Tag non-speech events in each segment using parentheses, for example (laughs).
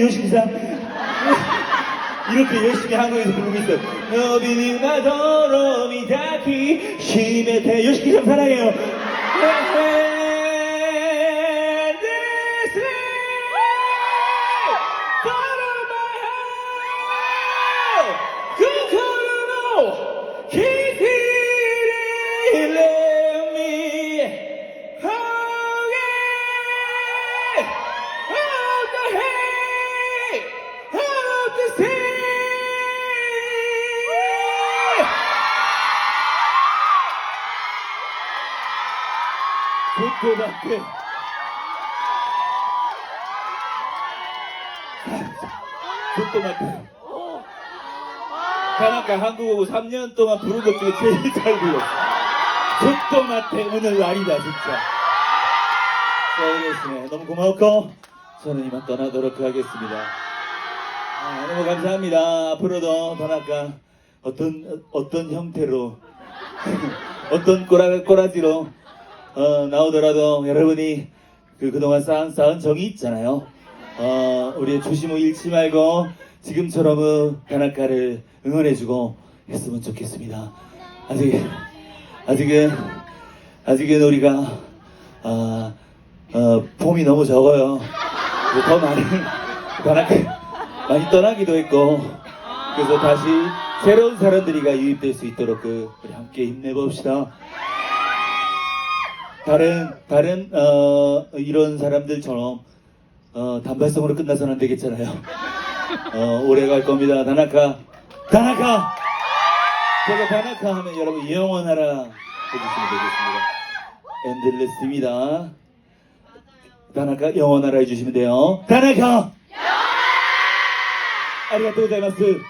요시기상 이렇게 열심히 한국에서 부르고 있어요. 너비니 나더러 미 다키 시메테 요시기상 사랑해요. 조그맣게 조그맣게 다나카 한국어고 3년 동안 부른 것 중에 제일 잘 불렀어. 조그맣게 오늘 날이다 진짜. 서울에시네 너무 고마웠고 저는 이만 떠나도록 하겠습니다 아, 너무 감사합니다 앞으로도 다나카 어떤 어떤 형태로 (laughs) 어떤 꼬라, 꼬라지로 어, 나오더라도 여러분이 그 그동안 쌓은, 쌓은 정이 있잖아요. 어, 우리 조심을 잃지 말고 지금처럼 다나카를 응원해주고 했으면 좋겠습니다. 아직 아직은 아직은 우리가 아, 어, 폼이 너무 적어요. 더 많이 다나카 많이 떠나기도 했고 그래서 다시 새로운 사람들이가 유입될 수 있도록 그 우리 함께 힘내봅시다. 다른 다른 어, 이런 사람들처럼 어, 단발성으로 끝나서는 안 되겠잖아요. 어, 오래 갈 겁니다. 다나카, 다나카. 제가 다나카 하면 여러분 영원하라 해주시면 되겠습니다. 엔들레스입니다. 다나카 영원하라 해주시면 돼요. 다나카. 아리가또 고자이마스.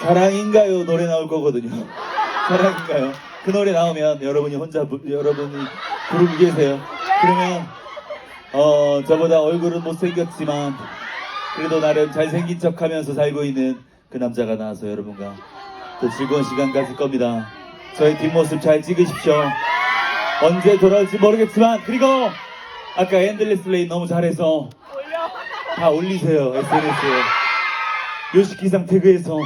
사랑인가요 노래 나올 거거든요. 사랑인가요? 그 노래 나오면 여러분이 혼자 부, 여러분이 부르고 계세요. 그러면 어 저보다 얼굴은 못생겼지만 그래도 나름 잘생긴 척하면서 살고 있는 그 남자가 나와서 여러분과 또 즐거운 시간 가질 겁니다. 저의 뒷모습 잘 찍으십시오. 언제 돌아올지 모르겠지만 그리고 아까 엔들레스 레인 너무 잘해서 다 올리세요 SNS에 요시키상 태그해서